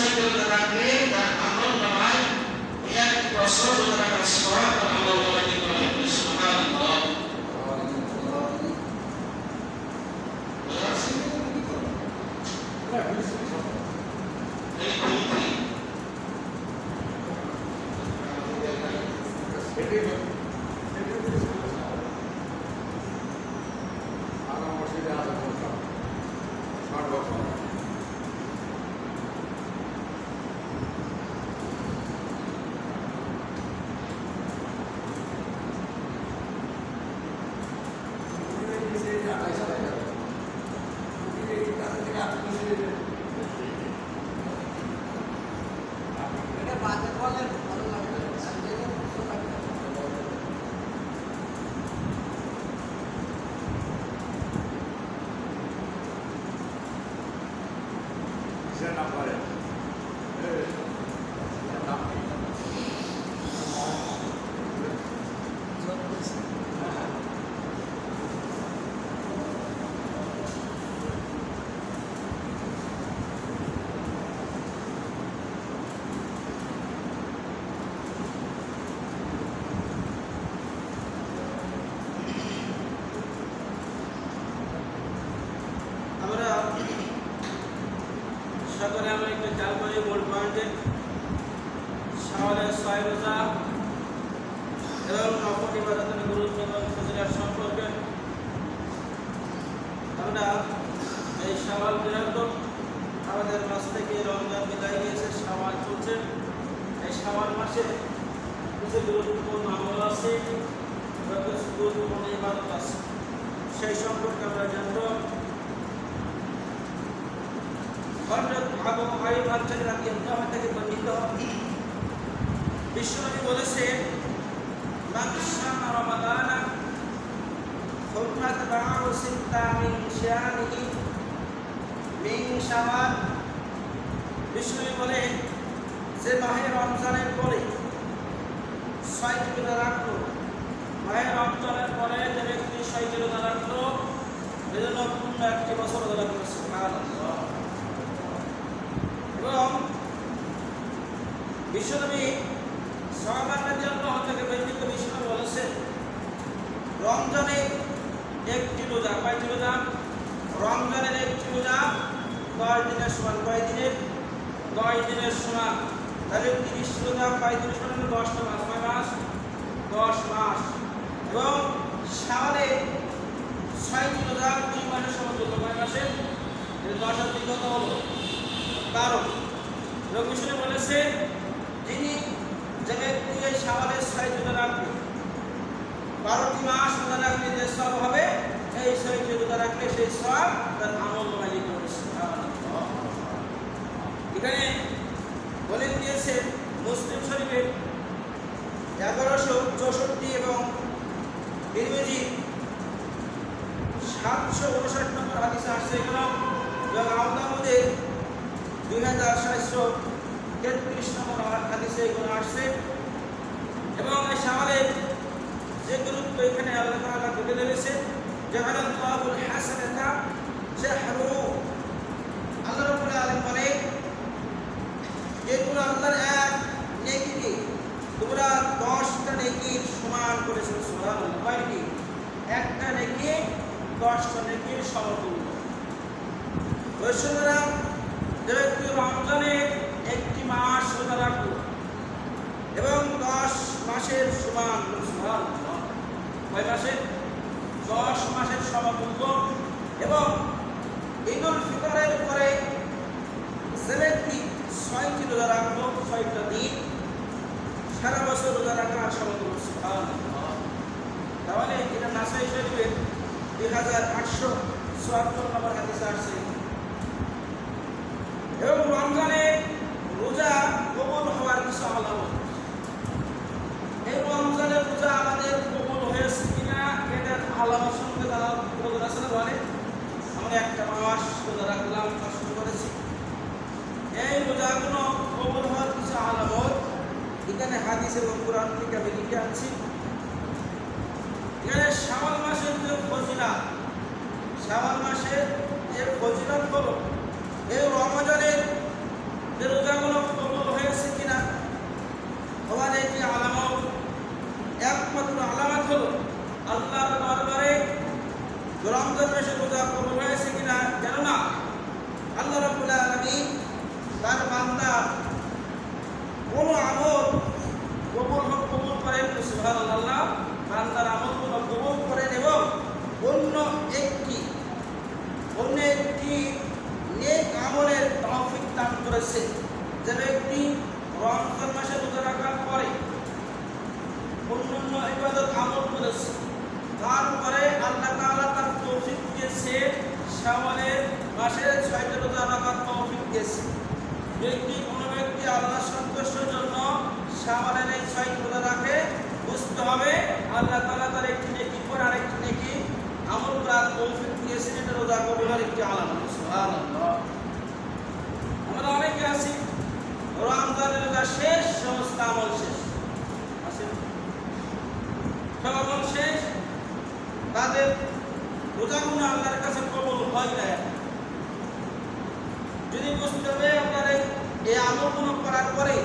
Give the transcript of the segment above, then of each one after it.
ছয় রোজা রাখলে তার আমল নামায় এক বছর রোজা রাখার সওয়াব তার আমল নামায় লিখা হবে সুবহানাল্লাহ বুঝা যাচ্ছে? এই ভূমিতে আমরা সকলে আমরা একটু খেয়াল করি মূল পয়েন্টে সওয়ালের ছয় সম্পর্কে। আমরা এই সওয়াল বিরাট আমাদের মাস থেকে রমজান বিদায় গিয়েছে সওয়াল চলছে। এই সওয়াল মাসে কিছু গুরুত্বপূর্ণ আমল গুরুত্বপূর্ণ ইবাদত আছে। সেই সম্পর্কে আমরা জানব। হযরত আবু আল-জারি রাদিয়াল্লাহু থেকে বর্ণিত মিন শাওয়াল বিশ্বনবী বলেন যে মাহে রমজানের পরে ছয়টি রাখল, মাহে রমজানের পরে যে ব্যক্তি ছয়টি রাখল, এজন্য পূর্ণ একটি বছর রোজা সুবহানাল্লাহ। এবং বিশ্বনবী সহাবানের জন্য থেকে বৈদিক বিশ্বনবী বলেছেন রমজানে একটি রোজা কয়টি রোজা রমজানের একটি রোজা দশ দিনের সমান কয় দশ দিনের সমান, তাহলে তিরিশ রোজা কয় সমান দশটা মাস দশ মাস। এবং সালে ছয়টি রোজা দুই মাসের সমতুল্য কয় মাসে? দশ আর কারণ রবিশুনে বলেছে, যিনি যে এই সাওয়ালের ছয় রাখবে বারোটি মাস রোজা রাখলে যে সব হবে এই ছয়টি রোজা রাখলে সেই সব তার আমল এখানে বলে দিয়েছে মুসলিম শরীফের এগারোশো চৌষট্টি এবং নির্মিজি সাতশো উনষাট নম্বর হাদিসে আসছে এগুলো। এবং আহমদাবাদের দুই হাজার সাতশো তেত্রিশ নম্বর হাদিসে এগুলো আসছে। এবং এই সামালের যে গুরুত্ব এখানে আল্লাহ তাআলা তুলে ধরেছে জাহানাল্লাহুল হাসানাতা জাহরু আল্লাহ রাব্বুল আলামিন বলে আল্লাহর এক দশটা সমান একটা নেকি, দশটা নেকির সমতুল্য। বৈষ্ণবরা যে ব্যক্তি রমজানে একটি মাস রোজা রাখল এবং দশ মাসের সমান কয় মাসে? দশ মাসের সমতুল্য এবং ঈদুল ফিতরের পরে ব্যক্তি ছয়টি রোজা রাখল ছয়টা দিন। সারা বছর রোজা সমতুল্য সুবহানাল্লাহ। তাহলে এটা নাসাই শরীফের দুই হাজার আটশো চুয়াত্তর নম্বর হাদিসে আসছে। এবং রমজানে রোজা কবুল হওয়ার কিছু আলামত এই রমজানে রোজা আমাদের কবুল হয়েছে কিনা এটার আলামত সম্পর্কে তারা রোজা না বলে আমরা একটা মাস রোজা রাখলাম কষ্ট করেছি। এই রোজাগুলো কবুল হওয়ার কিছু আলামত এখানে হাদিস এবং কোরআন থেকে আমি লিখে আনছি। এখানে শাওয়াল মাসের যে ফজিলা শাওয়াল মাসের যে ফজিলত হলো, এই রমজানের যে রোজাগুলো কবুল হয়েছে কিনা? তোমার এটি আলামত? একমাত্র আলামত হলো আল্লাহর দরবারে রমজান মাসে রোজা কবুল হয়েছে কিনা জানো না আল্লাহ রাব্বুল আলামিন তার বান্দা কোন আমল কবুল হোক কবুল করেন সুবহানাল্লাহ, বান্দার আমলগুলো কবুল করেন এবং অন্য একটি অন্য একটি নেক আমলের দান করেছে। যে ব্যক্তি রমজান মাসে রোজা রাখার পরে অন্যান্য ইবাদত আমল করেছে। তারপরে আল্লাহ তাআলা তার তৌফিক দিয়েছে। শাওয়ালের মাসের ছয়টা রোজা রাখার তৌফিক দিয়েছে। ব্যক্তি কোনো ব্যক্তি আল্লাহ সন্তুষ্টের জন্য শাওয়ালের এই ছয় রোজা রাখে, বুঝতে হবে আল্লাহ তাআলা তার একটি নেকি করে আরেকটি নেকি আমল করার তৌফিক দিয়েছেন। এটা রোজা কবুলের একটি আলামত। সুবহানাল্লাহ। অনেকে আছি। রমজানের শেষ, সমস্ত আমল শেষ। আছে? শেষ। তাদের রোজাগুলো আল্লাহর কাছে কবুল হয় না যদি বুঝতে হবে, আপনার এই এই আমলগুলো করার পরে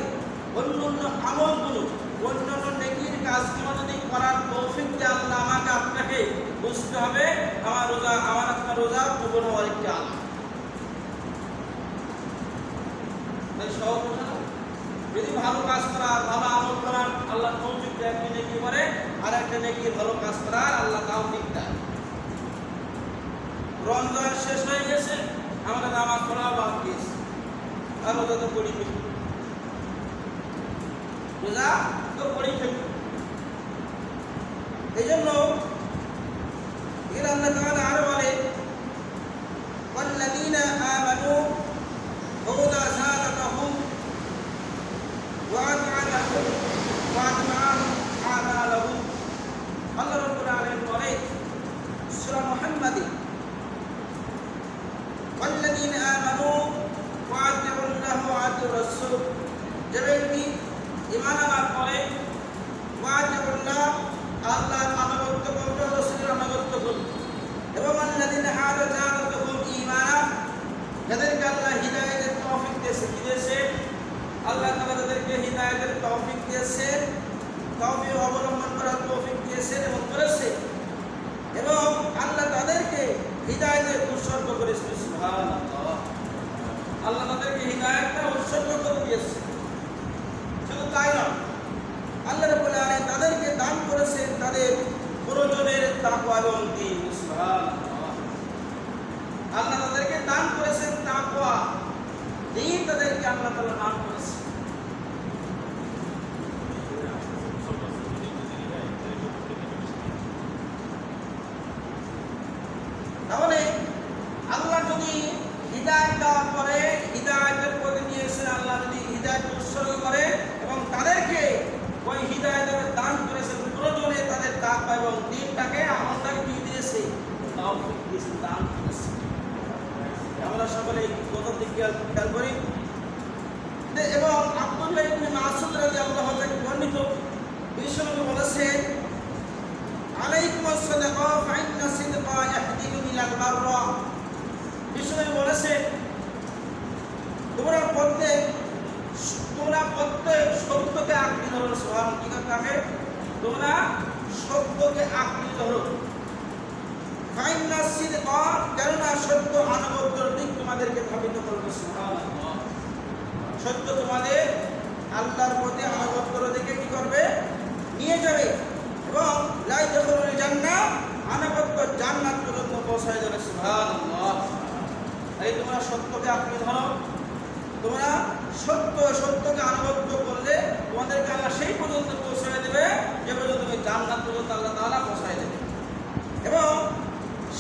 অন্য অন্য আমলগুলো অন্য অন্য নেকির কাজগুলো যদি করার তৌফিক দিয়ে আল্লাহ আমাকে আপনাকে বুঝতে হবে, আমার রোজা, আমার আপনার রোজা কবুল হওয়ার একটি আলাম তাই সহজ কথা না? যদি ভালো কাজ করা ভালো আমল করার আল্লাহ তৌফিক দেয় একটি নেকি করে আর একটা নেকি ভালো কাজ করার আল্লাহ তৌফিক দেয় রমজান শেষ হয়ে গেছে আমরা নামাজ পড়া বাদ দিয়েছি আর রোজা তো পড়ি ফেলি রোজা তো পড়ি ফেলি এই জন্য এর আল্লাহ তাআলা আরো বলে والذين آمنوا هدى One, তাদেরকে আল্লাহ তাআলা দান করেছেন তাহলে আল্লাহ যদি হৃদায়ত দেওয়ার পরে হৃদায়তের পথে নিয়ে এসে আল্লাহ যদি হৃদায়ত উৎসর্গ করে এবং তাদেরকে ওই হৃদায়তের দান করেছেন প্রয়োজনে তাদের দান এবং দিনটাকে আমলটাকে দিয়ে দিয়েছে তাওফিক দিয়েছে দান করেছে আমরা সকলে কত দিক খেয়াল খেয়াল করি যে- এবং আব্দুল্লাহ ইবনে মাসুদ রাদিয়াল্লাহু থেকে বর্ণিত বিশ্বনবী বলেছেন আলাইকুম আসসালামু ফাইন্না সিদকা ইয়াহদিকু ইলাল বাররা বিশ্বনবী বলেছেন তোমরা প্রত্যেক তোমরা প্রত্যেক সত্যকে আঁকড়ে ধরো সোহান কি কাকে? তোমরা সত্যকে আঁকড়ে ধরো কেননা সত্য আনুগত্যের দিক তোমাদেরকে ধাবিত করবে সত্য তোমাদের আল্লাহর প্রতি আনুগত্যের দিকে কি করবে? নিয়ে যাবে। এবং লাই যখন জান্নাত আনুগত্য জান্নাত পর্যন্ত পৌঁছায় যাবে, সুবহানাল্লাহ। এই তোমরা সত্যকে আপনি ধরো তোমরা সত্য সত্যকে আনুগত্য করলে তোমাদেরকে আল্লাহ সেই পর্যন্ত পৌঁছায় দেবে, যে পর্যন্ত তুমি জান্নাত পর্যন্ত আল্লাহ তাআলা পৌঁছায় দেবে। এবং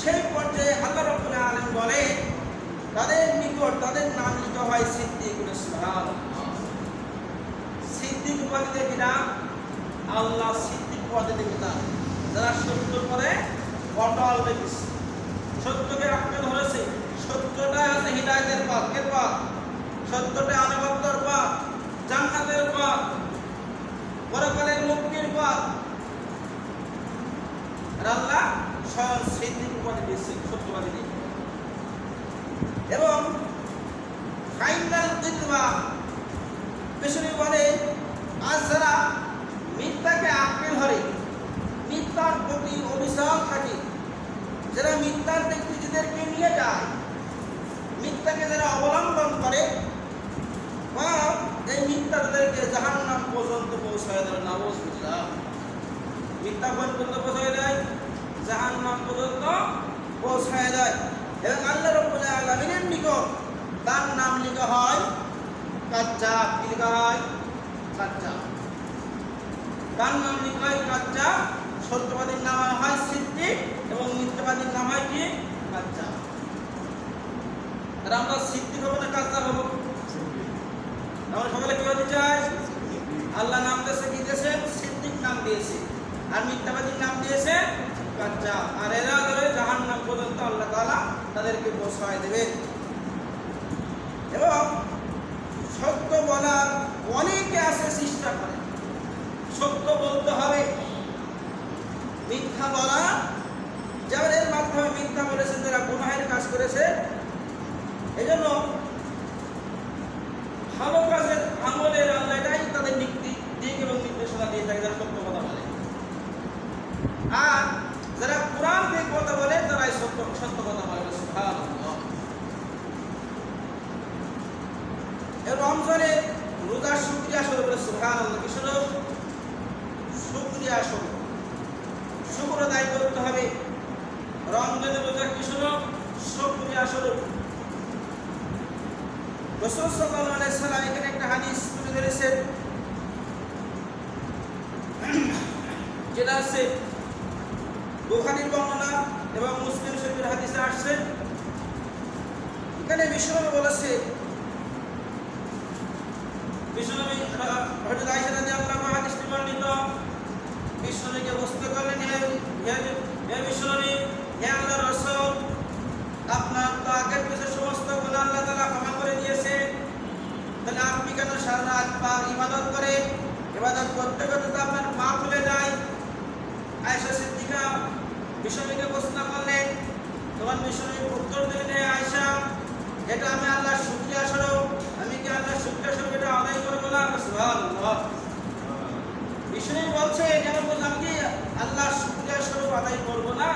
সেই পর্যায়ে আল্লাহ রাব্বুল আলামিন বলে তাদের নিকট তাদের নাম লিখা হয় সিদ্দিক সুবহানাল্লাহ সিদ্দিক উপাধিতে কিনা আল্লাহ সিদ্দিক উপাধিতে কিনা যারা সত্য করে, অটল রেখেছে সত্যকে আঁকড়ে ধরেছে। সত্যটা আছে হৃদায়তের কে পথ। সত্যটা আনুগত্যর পথ জান্নাতের পথ পরকালের মুক্তির পথ আল্লাহ স্বয়ং সিদ্দিক উপাধি দিয়েছে সত্যবাদী দিয়ে এবং ফাইনাল কিদবা বিষ্ণু বলে, আজ যারা মিথ্যাকে আঁকড়ে ধরে, মিথ্যার প্রতি অভিশাপ থাকে, যারা মিথ্যার দিক নিজেদেরকে নিয়ে যায়, মিথ্যাকে যারা অবলম্বন করে বা এই মিথ্যা তাদেরকে জাহান নাম পর্যন্ত পৌঁছায় দেয় নাবজ বুঝলাম মিথ্যা পর্যন্ত পৌঁছায় দেয় জাহান নাম পর্যন্ত পৌঁছায় দেয়। এবং আল্লাহ রব্বুল আলামিনের নিকট তার নাম লেখা হয় কাচ্চা কি লেখা হয়? কাচ্চা তার নাম লেখা হয় কাচ্চা সত্যবাদীর নাম হয় সিদ্দিক এবং মিথ্যাবাদীর নাম হয় কি? কাচ্চা আমরা সিদ্দিক হব না কাচ্চা হব? আমরা সকালে কি হতে চাই আল্লাহ নাম দিয়েছে, কি দিয়েছে? সিদ্দিক নাম দিয়েছে। আর মিথ্যাবাদীর নাম দিয়েছে কাচ্চা আর এরা ধরে জাহান নাম পর্যন্ত আল্লাহ তাআলা তাদেরকে বসায় দেবে। এবং সত্য বলার অনেকে আছে চেষ্টা করে। সত্য বলতে হবে। মিথ্যা বলা, যেমন এর মাধ্যমে মিথ্যা বলেছেন যারা গুনাহের কাজ করেছে এই জন্য ভালো কাজের আল্লাহ এটাই তাদের নীতি, দিক এবং নির্দেশনা দিয়ে থাকে যারা সত্য কথা বলে। আর যারা কোরআন দিয়ে কথা বলে, তারাই সত্য সত্য কথা বলে সুবহানাল্লাহ। রমজানে রোজার শুক্রিয়া স্বরূপ সুবহানাল্লাহ। কি স্বরূপ? শুক্রিয়া স্বরূপ। শুক্র আদায় করতে হবে। রমজানের রোজা কি স্বরূপ? শুক্রিয়া স্বরূপ। রসুল আলাইহি সাল্লাম এখানে একটা হাদিস তুলে ধরেছেন। যেটা আছে, বুখারীর বর্ণনা এবং মুসলিম শরীফের হাদিসে আসছে। এখানে বিশ্বনবী বলেছে, বিশ্বনবী হযরত আয়েশা রাদিয়াল্লাহু আনহা হাদিসটি বর্ণিত, বিশ্বনবীকে বসতে করলেন হে, হে- বিশ্বনবী, হে আল্লাহর রাসূল, আপনার তো আগের কিছু সমস্ত গুনাহ আল্লাহ তাআলা দিয়েছে তাহলে আপনি কেন সারা পা ইবাদত করে? ইবাদত করতে করতে তো আপনার পা খুলে যায়। আয়েশা সিদ্দিকা বিশ্বনবীকে প্রশ্ন করলেন, তোমার বিশ্বনবী উত্তর দিলেন হে আয়েশা? এটা আমি আল্লাহর শুকরিয়া স্বরূপ। আমি কি আল্লাহর শুকরিয়া স্বরূপ এটা আদায় করব না? বিষ্ণু বলছে যেমন বললাম কি? আল্লাহর শুকরিয়া স্বরূপ আদায় করব না?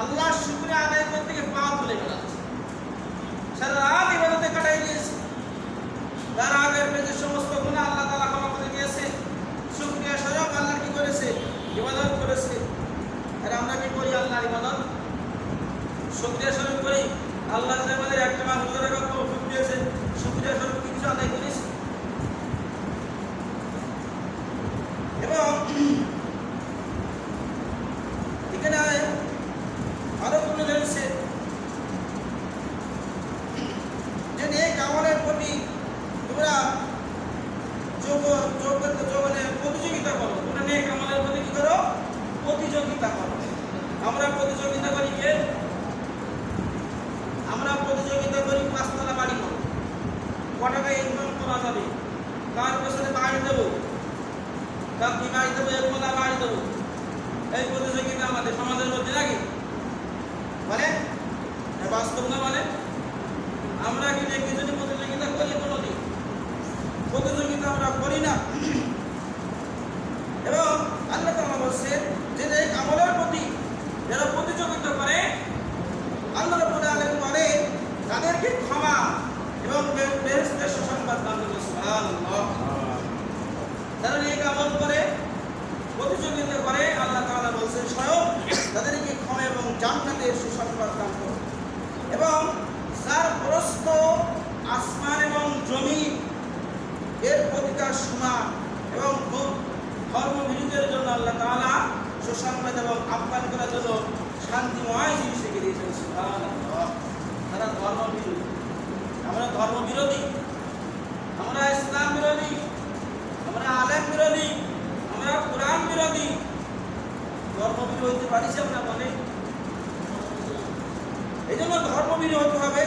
আল্লাহর শুকরিয়া আদায় করতে গিয়ে পা তুলে বেড়াচ্ছে সারা রাত ইবাদতে কাটাই দিয়েছে তার আগের পেজে সমস্ত গুণা আল্লাহ তাআলা ক্ষমা করে দিয়েছে শুকরিয়া স্বরূপ আল্লাহ কি করেছে ইবাদত করেছে আর আমরা কি করি আল্লাহর ইবাদত শুকরিয়া স্বরূপ করি আল্লাহ যে আমাদের একটা মানুষ ধরে তৌফিক দিয়েছে শুকরিয়া স্বরূপ কি কিছু আদায় করিস এবং এখানে আরও তুলে ধরেছে যে নেক আমলের প্রতি তোমরা যোগ যোগ যোগনে প্রতিযোগিতা করো তোমরা নেক আমলের প্রতি কি করো প্রতিযোগিতা করো আমরা প্রতিযোগিতা করি কে আমরা প্রতিযোগিতা করি পাঁচতলা বাড়ি করো কটাকা ইনকাম তার পেছনে বাড়ি দেব কার কি বাড়ি দেবো এর মধ্যে বাড়ি দেবো এই প্রতিযোগিতা আমাদের সমাজের মধ্যে লাগে। মানে বাস্তব না মানে আমরা কিন্তু যদি প্রতিযোগিতা করি কোনোদিন। প্রতিযোগিতা আমরা করি না এবং আল্লাহ তাআলা বলছেন যে এই আমলের প্রতি যারা প্রতিযোগিতা করে আল্লাহ রাব্বুল আলামিন বলে তাদেরকে ক্ষমা এবং বে- বেহেশতের সুসংবাদ দান করবে সুবহানাল্লাহ যারা নেক আমল করে প্রতিযোগিতা করে আল্লাহ তাআলা বলছেন স্বয়ং তাদেরকে ক্ষমা এবং জান্নাতের সুসংবাদ দান করবে এবং যার প্রস্ত আসমান এবং জমিন এর প্রতিকার সমান এবং খুব ধর্মবিরোধের জন্য আল্লাহ তাআলা সুসংবাদ এবং আহ্বান করার জন্য শান্তিময় জিনিস রেখে দিয়েছেন তারা ধর্মবিরোধী। আমরা ধর্মবিরোধী। আমরা ইসলাম বিরোধী। আমরা আলেম বিরোধী। আমরা কোরআন বিরোধী। ধর্ম ধর্মবিরোধী হইতে পারিছি আমরা বলে এই জন্য ধর্মবিরোধী হতে হবে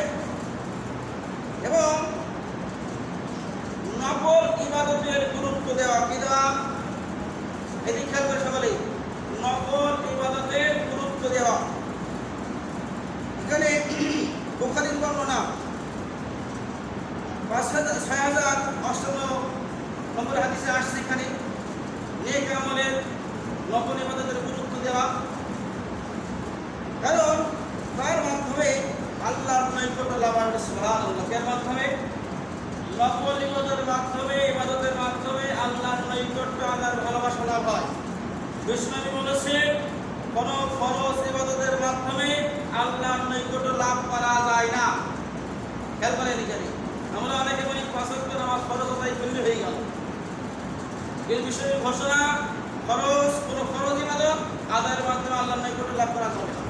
এবং নকল ইবাদতের গুরুত্ব দেওয়া কি দেওয়া এদিক খেয়াল করে সকলে নকল ইবাদতের গুরুত্ব দেওয়া এখানে বোখারির বর্ণনা পাঁচ হাজার ছয় হাজার অষ্টান্ন নম্বর হাদিসে আসছে এখানে নেক আমলের নকল ইবাদতের গুরুত্ব দেওয়া। কারণ, তার মাধ্যমে আল্লাহর নৈকট্য লাভ হবে সুবহানাল্লাহ। এর মাধ্যমে? নকল ইবাদতের মাধ্যমে ইবাদতের মাধ্যমে আল্লাহর নৈকট্য, আল্লাহর ভালোবাসা লাভ হয়। বিষ্ণু বলেছে, কোন ফরজ ইবাদতের মাধ্যমে আল্লাহর নৈকট্য লাভ করা যায় না। খেয়াল করে এখানে আমরা অনেকে বলি, পাঁচ নামাজ ফরজ তাই হয়ে গেল। এই বিষয়ে ঘোষণা ফরজ কোন ফরজ ইবাদত আদায়ের মাধ্যমে আল্লাহর নৈকট্য লাভ করা যাবে না।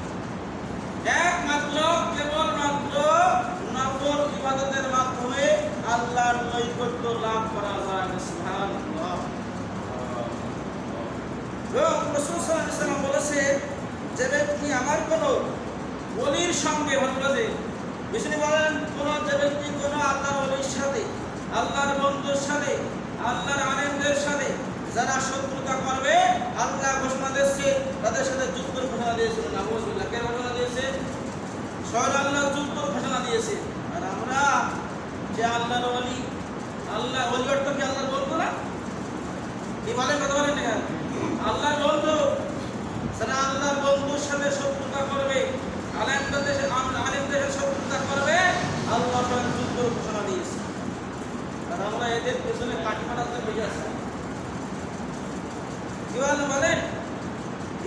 একমাত্র, কেবলমাত্র নফল ইবাদতের মাধ্যমে আল্লাহর নৈকট্য লাভ করা যায় সুবহানাল্লাহ। এবং রাসূল বলেছে, যে ব্যক্তি আমার কোন ওলির সঙ্গে ভালোবাসে বিষ্ণু বলেন, কোন যে ব্যক্তি কোন আল্লাহর ওলির সাথে, আল্লাহর বন্ধুর সাথে, আল্লাহর আলেমদের সাথে যারা শত্রুতা করবে, আল্লাহ ঘোষণা দিয়েছে, তাদের সাথে যুদ্ধের ঘোষণা দিয়েছিলেন আবুল্লাহ কে ঘোষণা দিয়েছে? স্বয়ং আল্লাহ যুদ্ধের ঘোষণা দিয়েছে। আর আমরা যে আল্লাহর ওলি, আল্লাহ ওলি অর্থ কি আল্লাহ বন্ধু না? বলেন কথা বলেন না কেন? আল্লাহর বন্ধু। যারা আল্লাহর বন্ধুর সাথে শত্রুতা করবে আলেমদের দেশে আলেমদের সাথে শত্রুতা করবে, আল্লাহ স্বয়ং যুদ্ধ ঘোষণা দিয়েছে। আর আমরা এদের পেছনে কাটি মারাতে বেজে আছি। কি বলেন,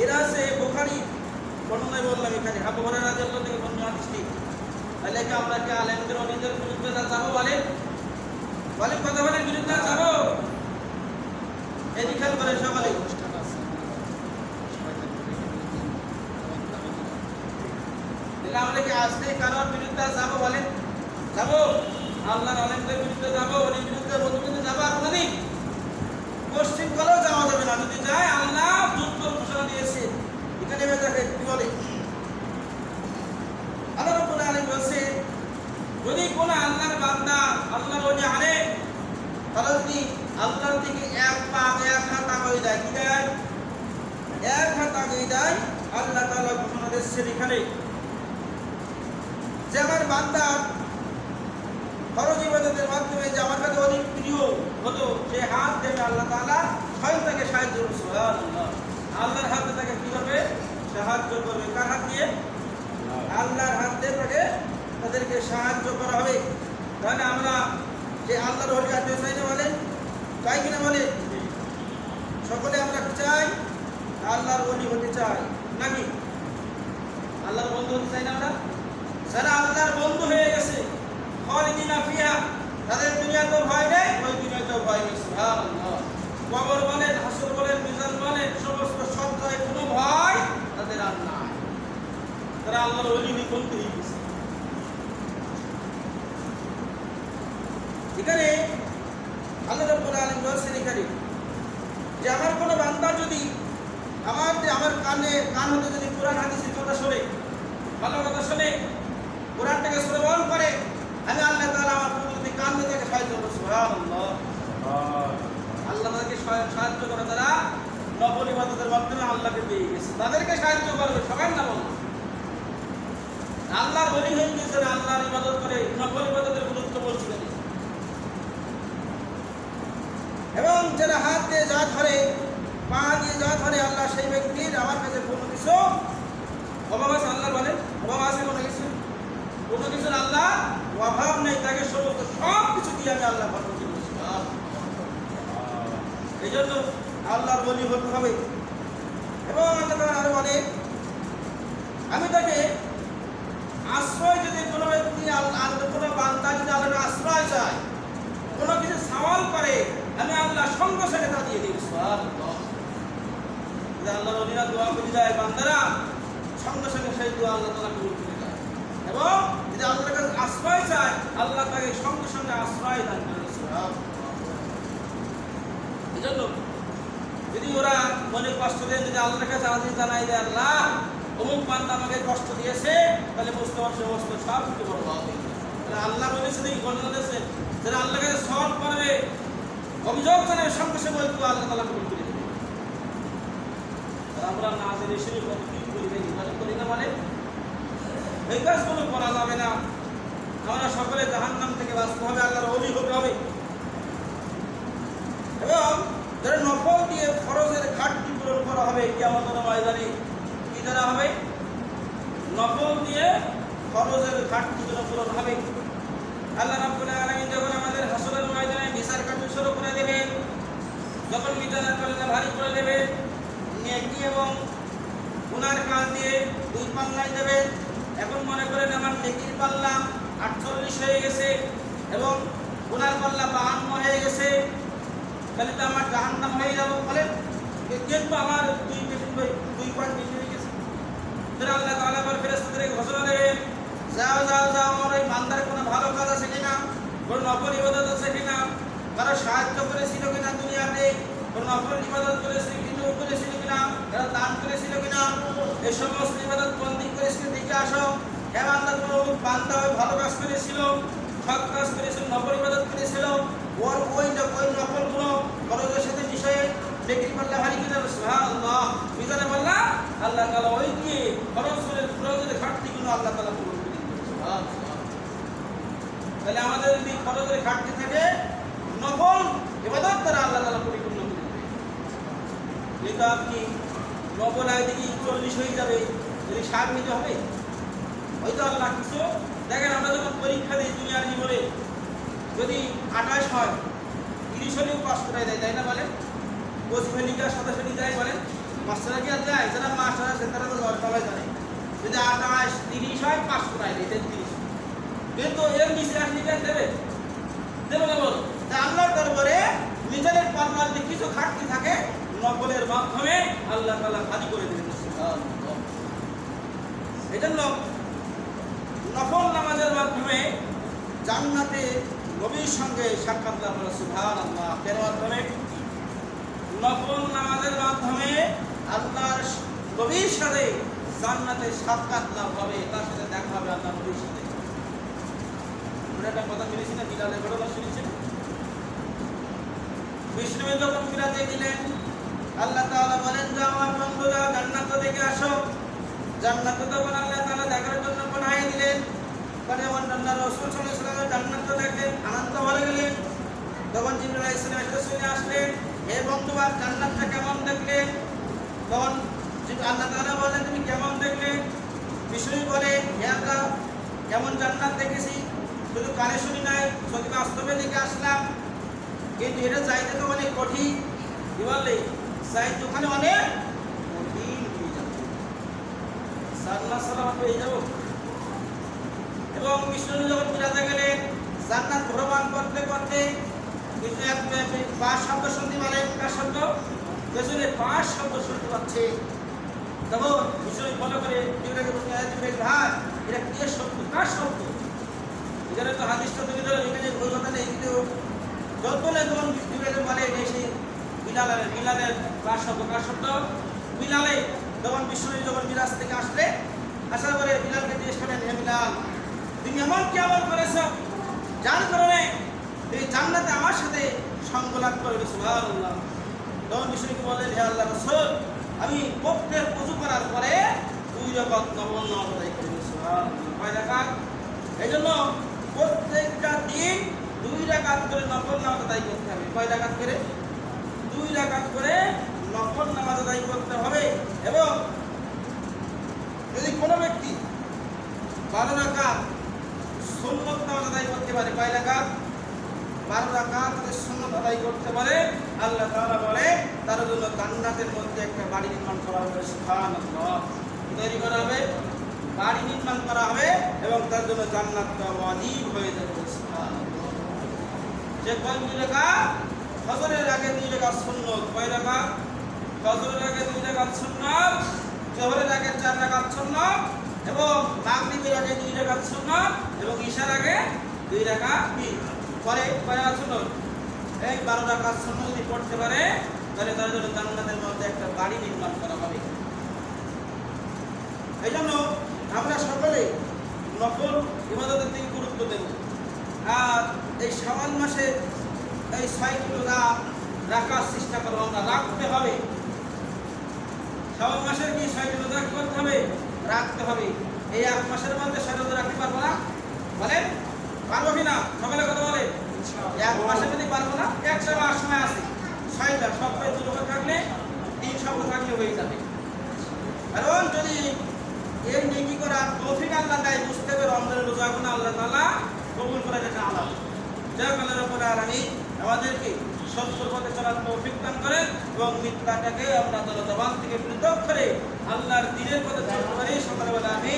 এরা আছে বোখারি বর্ণনায় বললাম এখানে আবু হরাইরা রাদিয়াল্লাহু থেকে বর্ণনা হাদিসটি। তাহলে কি আমরা কি আলেমদের অলিদের বিরুদ্ধে যাব বলেন? বলেন কথা বলেন বিরুদ্ধে যাব? এদিকে করেন সকালে। আমরা কি আজকে কারোর বিরুদ্ধে যাব বলেন? যাব। আল্লাহর আলেমদের বিরুদ্ধে যাব, অলির বিরুদ্ধে যাব আপনাদের পশ্চিম কালেও যদি যায়, আল্লাহ ঘোষণা দিয়েছে। এখানে এবার দেখে কি বলে? আল্লাহ রাব্বুল আলামিন বলছে, যদি কোনো আল্লাহর বান্দা যদি আল্লাহর দিকে এক পা, এক হাত দেয়। কি দেয়? এক হাত দেয়, আল্লাহ তাআলা ঘোষণা এখানে। যে আমার বান্দা ইবাদতের মাধ্যমে যে আমার কাছে অনেক প্রিয় হতো, সে হাত দেবে আল্লাহ তাআলা স্বয়ং তাকে সাহায্য করবে আল্লাহর হাতে তাকে কি করবে? সাহায্য করবে। কার হাত দিয়ে? আল্লাহর হাত দিয়ে তাকে, তাদেরকে সাহায্য করা হবে। তাহলে আমরা যে আল্লাহর হলি হাতে চাই না বলে? চাই কিনা বলে? সকলে আমরা চাই? আল্লাহর বলি হতে চাই। নাকি? আল্লাহর বন্ধু হতে চাই না আমরা? যারা আল্লাহর বন্ধু হয়ে গেছে, খালিদিনা ফিহা, তাদের দুনিয়াতেও ভয় নেই, ওই দুনিয়াতেও ভয় নেই, সুবহানাল্লাহ। কবর বলেন, হাসর বলেন, মিজান বলেন, সমস্ত জায়গায় কোনো ভয় তাদের আর নাই। তারা আল্লাহর ওলি বন্ধু হয়ে গেছে। এখানে আল্লাহ রাব্বুল আলামিন বলেছেন এখানে যে আমার কোনো বান্দা যদি আমার আমার কানে, কান হতে যদি কোরআন, হাদিসের কথা শোনে, ভালো কথা শোনে, কোরআনটাকে শ্রবণ করে, আমি আল্লাহ তাআলা আমার প্রতি কান তাকে সাহায্য করব আল্লাহ তাদেরকে সাহায্য করে, তারা নকল ইবাদতের মাধ্যমে আল্লাহকে পেয়ে গেছে। তাদেরকে সাহায্য করবে, সবাই না বলো। বলি হয়ে গেছে, আল্লাহর ইবাদত করে নকল ইবাদতের গুরুত্ব বলছিলেন এবং যারা হাত দিয়ে যা ধরে, পা দিয়ে যা ধরে, আল্লাহ সেই ব্যক্তির আমার কাছে কোনো কিছু অভাব আছে, আল্লাহ বলে, অভাব আছে কোনো কিছু? কোনো কিছুর আল্লাহ অভাব নেই, তাকে সমস্ত সব কিছু দিয়ে আমি আল্লাহ দিয়েছি। এই জন্য আল্লাহর বলি হতে হবে। এবং আল্লাহ আরও বলে, আমি তাকে আশ্রয় যদি কোনো ব্যক্তি আল্লাহ কোনো বান্দা যদি আল্লাহকে আশ্রয় চায়, কোনো কিছু সওয়াল করে, আমি আল্লাহ সঙ্গে সঙ্গে তা দিয়ে দিই। আল্লাহর অলিরা দোয়া করে যায় বান্দারা, সঙ্গে সঙ্গে সেই দোয়া আল্লাহ তাআলা কবুল করে দেয় এবং যদি আল্লাহর কাছে আশ্রয় চায়, আল্লাহ তাকে সঙ্গে সঙ্গে আশ্রয় দান করে যদি ওরা মনে কষ্ট দেয়, যদি আল্লাহর কাছে আজ জানাই দেয় আল্লাহ, অমুক বান্দা আমাকে কষ্ট দিয়েছে, তাহলে বুঝতে পারছে সমস্ত সব কিছু বড় হবে আল্লাহ বলেছে এই ঘটনা দিয়েছে? যারা আল্লাহর কাছে সলভ করবে অভিযোগ জানাবে সঙ্গে ওই দোয়া আল্লাহ তালা কবুল করে দেবে আমরা না জেনে শুনে কত কি করি না ইবাদত করি না মানে? এই কাজগুলো করা যাবে না। আমরা সকলে জাহান্নাম থেকে বাঁচতে হবে, আল্লাহর অলি হতে হবে। এবং যারা নফল দিয়ে ফরজের ঘাটতি পূরণ করা হবে কি আমাদের ময়দানে কি দ্বারা হবে? নফল দিয়ে ফরজের ঘাটতি যেন পূরণ হবে। আল্লাহ রাব্বুল আলামিন যখন আমাদের হাসরের ময়দানে বিচার কার্য শুরু করে দেবেন যখন বিচারের পাল্লা ভারী করে দেবে, নেকি এবং গুনার কাল দিয়ে দুই পাল্লায় দেবে, এখন মনে করেন আমার নেকির পাল্লা আটচল্লিশ হয়ে গেছে এবং গুনার পাল্লা বাহান্ন হয়ে গেছে। তাহলে তো আমার জাহান্নাম হয়ে যাব। বলেন কিন্তু আমার দুই দুই পয়েন্ট বেশি হয়ে গেছে। তাহলে আল্লাহ তাআলা আবার ফেরেশতাদেরকে ঘোষণা দেবেন যাও যাও যাও, আমার ওই বান্দার কোনো ভালো কাজ আছে কিনা? কোনো নকল ইবাদত আছে কিনা? কারও সাহায্য করেছিল কিনা দুনিয়াতে? কোনো নকল ইবাদত করেছিল কিন্তু করেছিল কিনা? তারা দান করেছিল কিনা? এই সমস্ত ইবাদত বন্দি করেছিল দেখে আসো। হ্যাঁ বান্দা কোনো বান্দা ভালো কাজ করেছিল, সৎ কাজ করেছিল নকল ইবাদত করেছিল। ওর ওই ন- ওই নকলগুলো খরচের সাথে বিষয়ে বিক্রি করলে হারি কিনা আল্লাহ মিজানে বললা আল্লাহ তাআলা ওই দিয়ে খরচ করে খরচের ঘাটতিগুলো আল্লাহ তাআলা পূরণ করে সুবহানাল্লাহ। তাহলে আমাদের যদি খরচের ঘাটতি থাকে, নকল ইবাদত দ্বারা আল্লাহ তাআলা পরিপূর্ণ করে দিবেন কিন্তু আপনি নকল আয় দেখি চল্লিশ হয়ে যাবে, যদি ষাট হইতে হবে হয়তো আল্লাহ কিছু দেখেন আমরা যখন পরীক্ষা দিই দুনিয়ার জীবনে যদি আঠাশ হয়, তিরিশ হলেও পাস করাই দেয়, তাই না বলেন পঁচিশে লিটার সাতাশে লিটার বলেন মাস্টাররা কি আর যায় যারা মাস্টার আছে, তারা তো সবাই জানে। যদি আঠাশ, তিরিশ হয় পাস করাই দেয় তেত্রিশ কিন্তু এর নিচে আর লিটার দেবে? দেবে না বলো? আল্লাহর দরবারে নিজের পাল্লার যে কিছু ঘাটতি থাকে, নকলের মাধ্যমে আল্লাহ তাআলা খালি করে দেবেন। এই জন্য নফল নামাজের মাধ্যমে জান্নাতে নবীর সঙ্গে সাক্ষাৎ লাভ হলো, সুবহানাল্লাহ। কেন মাধ্যমে নফল নামাজের মাধ্যমে আল্লাহর নবীর সাথে জান্নাতে সাক্ষাৎ লাভ হবে, তার সাথে দেখা হবে আল্লাহ নবীর সাথে। একটা কথা শুনেছি না, বিলালের ঘটনা শুনেছি না? বিষ্ণু যখন ফিরাতে দিলেন আল্লাহ তাআলা বলেন যে আমার বন্ধুরা, জান্নাত থেকে আসো। জান্নাত তখন আল্লাহ তাআলা দেখার জন্য বানাই দিলেন পরে অন্যান্য রসুল সাল্লাল্লাহু আলাইহি ওয়াসাল্লাম জান্নাত দেখেন আনন্দ ভরে গেলেন তখন জিবরাইল আলাইহিস সালাম একটা শুনে আসলেন হে বন্ধু জান্নাতটা কেমন দেখলেন তখন আল্লাহ তাআলা বলেন তুমি কেমন দেখলে? বিষ্ণু বলে, হে আল্লাহ, কেমন জান্নাত দেখেছি? শুধু কানে শুনি নাই সত্যি বাস্তবে দেখে আসলাম। কিন্তু এটা চাইতে তো অনেক কঠিন। কি বললে? চাইতে ওখানে অনেক কঠিন হয়ে যাবে। জান্নাত সালাম পেয়ে যাব। এবং বিষ্ণু যখন বেড়াতে গেলেন জান্নাত ভ্রমণ করতে করতে পাঁচ শব্দ শুনতে পারে কার শব্দ? পেছনে পাঁচ শব্দ শুনতে পাচ্ছে। তখন বিষ্ণু ফলো করে জিবরাইলকে এটা কে শব্দ? কার শব্দ? এখানে তো হাদিসটা তুমি ধরো, এখানে ওই কথা নেই, কিন্তু যতলে তখন জিবরাইল বলে এই সেই বিলালের বিলালের কার শব্দ কার শব্দ। বিলালে তখন বিষ্ণু যখন বিরাজ থেকে আসলে, আসার পরে বিলালকে জিজ্ঞেস করেন, হে বিলাল তুমি এমন কি আমল করেছ যার কারণে এই জান্নাতে আমার সাথে লাভ করবে সুবহানাল্লাহ। তখন বিষ্ণুকে বললেন, হে আল্লাহ রাসূল, আমি প্রত্যেক পুজো করার পরে দুই রকম নবল নামাজ আদায় করি সুবহানাল্লাহ। কয় রাকাত? এই জন্য প্রত্যেকটা দিন দুই রাকাত করে নফল নামাজ আদায় করতে হবে। কয় রাকাত করে? দুই রাকাত করে এই জন্য আমরা সকলে নকল হিমাদতের দিকে গুরুত্ব দেব। আর এই সামান মাসে এই ছয়গুলো না রাখার চেষ্টা করব আমরা। রাখতে হবে। সাবান মাসের কি ছয়টি রোজা করতে হবে? রাখতে হবে। এই এক মাসের মধ্যে ছয় রাখতে পারব না? বলেন? পারব কি না? সকলে কথা বলে এক মাসে যদি পারব না? এক সময় সময় আছে। ছয়টা সপ্তাহে দুটো থাকলে তিন সপ্তাহ থাকলে হয়ে যাবে। কারণ যদি এই নেকি করার তৌফিক আল্লাহ দেয়, বুঝতে হবে রমজানের রোজা গুলো আল্লাহ তালা কবুল করে যেটা আলাদা যাক আল্লাহ রব্বুল আলামিন আমাদেরকে সত্যর পথে চলার তৌফিক দান করেন এবং মিথ্যাটাকে আমরা দলতবান থেকে পৃথক করে আল্লাহর দিনের পথে চলতে পারি। সকালবেলা আমি